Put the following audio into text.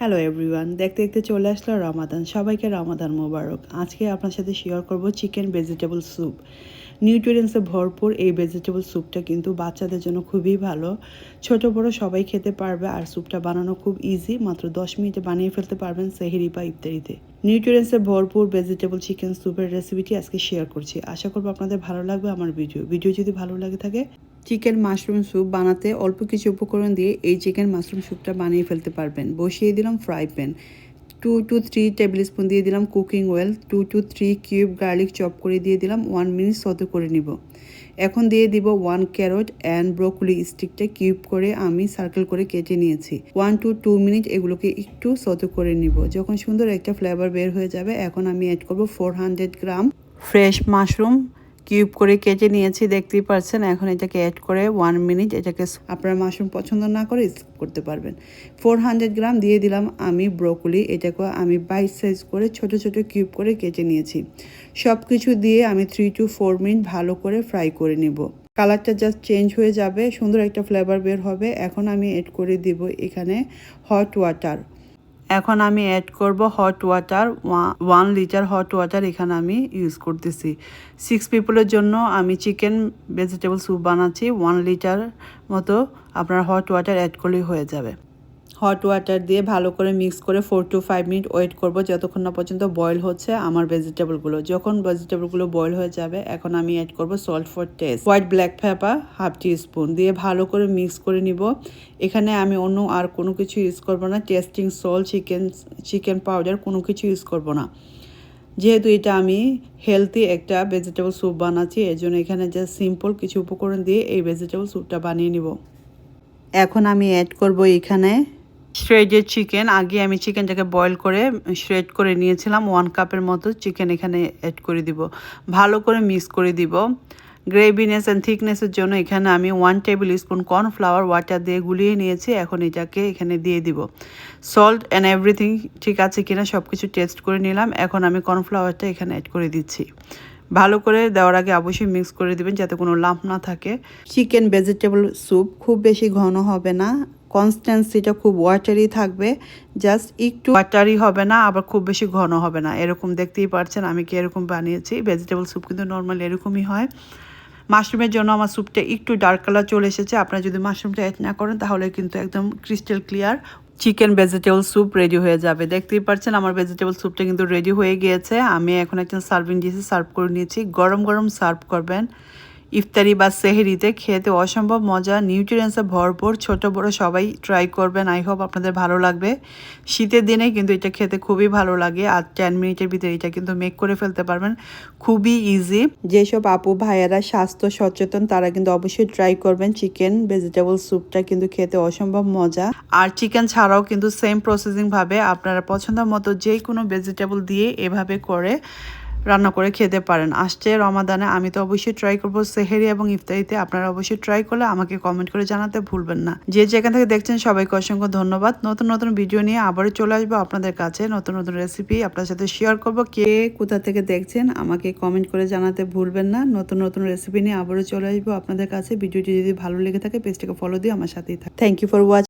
Hello everyone দেখতে দেখতে চলে আসলো রমাদান সবাইকে রমাদান মোবারক। আজকে আপনার সাথে শেয়ার করব চিকেন ভেজিটেবল স্যুপ নিউট্রিয়েন্টসে ভরপুর এই ভেজিটেবল স্যুপটা কিন্তু বাচ্চাদের জন্য খুবই ভালো। ছোট, বড় সবাই খেতে পারবে আর স্যুপটা বানানো খুব ইজি মাত্র দশ মিনিটে বানিয়ে ফেলতে পারবেন সেহেরি বা ইফতারিতে। নিউট্রিয়েন্টসে ভরপুর ভেজিটেবল চিকেন স্যুপের রেসিপিটি আজকে শেয়ার করছি। আশা করব আপনাদের ভালো লাগবে আমার ভিডিও ভিডিও যদি ভালো লাগে থাকে চিকেন মাশরুম স্যুপ বানাতে অল্প কিছু উপকরণ দিয়ে এই চিকেন মাশরুম স্যুপটা বানিয়ে ফেলতে পারবেন। বসিয়ে দিলাম fry pan. Two two three tablespoon দিয়ে দিলাম cooking oil. Two two three cube garlic chop করে দিয়ে দিলাম। ওয়ান মিনিট সতে করে নিব। এখন দিয়ে দিব ওয়ান ক্যারট অ্যান্ড ব্রোকলি স্টিকটা কিউব করে আমি সার্কেল করে কেটে নিয়েছি। ওয়ান টু টু মিনিট এগুলোকে একটু সতে করে নিব। যখন সুন্দর একটা ফ্লেভার বের হয়ে যাবে, এখন আমি অ্যাড করব four hundred gram fresh mushroom cube করে কেটে নিয়েছি, দেখতেই পারছেন। এখন এটাকে অ্যাড করে ওয়ান মিনিট এটাকে আপনারা মাশরুম পছন্দ না করে স্কিপ করতে পারবেন। ফোর হান্ড্রেড গ্রাম দিয়ে দিলাম আমি ব্রোকলি এটাকে আমি বাইশ সাইজ করে ছোট ছোট কিউব করে কেটে নিয়েছি। সব কিছু দিয়ে আমি থ্রি টু ফোর মিনিট ভালো করে ফ্রাই করে নিব। কালারটা জাস্ট চেঞ্জ হয়ে যাবে, সুন্দর একটা ফ্লেভার বের হবে। এখন আমি এড করে দিব এখানে হট ওয়াটার এখন আমি অ্যাড করব hot water one litre hot water এখানে আমি ইউজ করতেছি। সিক্স পিপলের জন্য আমি চিকেন ভেজিটেবল স্যুপ বানাচ্ছি ওয়ান লিটার মতো আপনার হট ওয়াটার অ্যাড করলেই হয়ে যাবে। হট ওয়াটার দিয়ে ভালো করে মিক্স করে four to five minute wait করব। যতক্ষণ না পর্যন্ত বয়েল হচ্ছে আমার ভেজিটেবলগুলো যখন ভেজিটেবলগুলো বয়েল হয়ে যাবে, এখন আমি অ্যাড করব salt for taste white black pepper half teaspoon দিয়ে ভালো করে মিক্স করে নিব। এখানে আমি অন্য আর কোনো কিছু ইউজ করব না। Tasting salt chicken chicken powder কোনো কিছু ইউজ করব না। যেহেতু এটা আমি হেলদি একটা ভেজিটেবল স্যুপ বানাচ্ছি, এর জন্য এখানে জাস্ট সিম্পল কিছু উপকরণ দিয়ে এই ভেজিটেবল স্যুপটা বানিয়ে নিব। এখন আমি অ্যাড করব এখানে শ্রেডেড চিকেন আগে আমি চিকেনটাকে বয়েল করে শ্রেড করে নিয়েছিলাম। ওয়ান কাপের মতো চিকেন এখানে অ্যাড করে দিব। ভালো করে মিক্স করে দিব। গ্রেভিনেস অ্যান্ড থিকনেসের জন্য এখানে আমি one tablespoon cornflour water দিয়ে গুলিয়ে নিয়েছি। এখন এটাকে এখানে দিয়ে দিব। সল্ট অ্যান্ড এভরিথিং ঠিক আছে কিনা সব কিছু টেস্ট করে নিলাম। এখন আমি কর্নফ্লাওয়ারটা এখানে অ্যাড করে দিচ্ছি। ভালো করে দেওয়ার আগে অবশ্যই মিক্স করে দিবেন যাতে কোনো লাম্প না থাকে। চিকেন ভেজিটেবল স্যুপ খুব বেশি ঘন হবে না। কনস্ট্যান্সিটা খুব ওয়াটারি থাকবে জাস্ট একটু ওয়াটারি হবে না, আবার খুব বেশি ঘন হবে না। এরকম দেখতেই পারছেন আমি কি এরকম বানিয়েছি। ভেজিটেবল স্যুপ কিন্তু নর্মাল এরকমই হয়। মাশরুমের জন্য আমার স্যুপটা একটু ডার্ক কালার চলে এসেছে। আপনারা যদি মাশরুমটা অ্যাড না করেন, তাহলে কিন্তু একদম crystal clear chicken vegetable soup ready হয়ে যাবে। দেখতেই পাচ্ছেন আমার ভেজিটেবল স্যুপটা কিন্তু রেডি হয়ে গিয়েছে। আমি এখন একটা সার্ভিং ডিশে সার্ভ করে নিয়েছি। গরম গরম সার্ভ করবেন। ইফতারি বা সেহেরিতে খেতে অসম্ভব মজা নিউট্রিয়েন্সে ভরপুর, ছোট বড় সবাই ট্রাই করবেন। আই হোপ আপনাদের ভালো লাগবে। শীতের দিনে কিন্তু এটা খেতে খুবই ভালো লাগে। আর টেন মিনিটের ভিতরে এটা কিন্তু মেক করে ফেলতে পারবেন। খুবই ইজি যেসব আপু, ভাইয়ারা স্বাস্থ্য সচেতন, তারা কিন্তু অবশ্যই ট্রাই করবেন। চিকেন ভেজিটেবল স্যুপটা কিন্তু খেতে অসম্ভব মজা। আর চিকেন ছাড়াও কিন্তু সেম প্রসেসিংভাবে আপনারা পছন্দ মতো যে কোনো ভেজিটেবল দিয়ে এভাবে করে রান্না করে খেতে পারেন। আসছে রমাদানে, আমি তো অবশ্যই ট্রাই করব সেহেরি এবং ইফতারিতে। আপনারা অবশ্যই ট্রাই করলে আমাকে কমেন্ট করে জানাতে ভুলবেন না। যে যেখান থেকে দেখছেন, সবাইকে অসংখ্য ধন্যবাদ। নতুন নতুন ভিডিও নিয়ে আবারও চলে আসব আপনাদের কাছে। নতুন নতুন রেসিপি আপনার সাথে শেয়ার করব। কে কোথা থেকে দেখছেন, আমাকে কমেন্ট করে জানাতে ভুলবেন না। নতুন নতুন রেসিপি নিয়ে আবারও চলে আসব আপনাদের কাছে। ভিডিওটি যদি ভালো লেগে থাকে পেজটাকে ফলো দিয়ে আমার সাথেই থাকে। Thank you for watch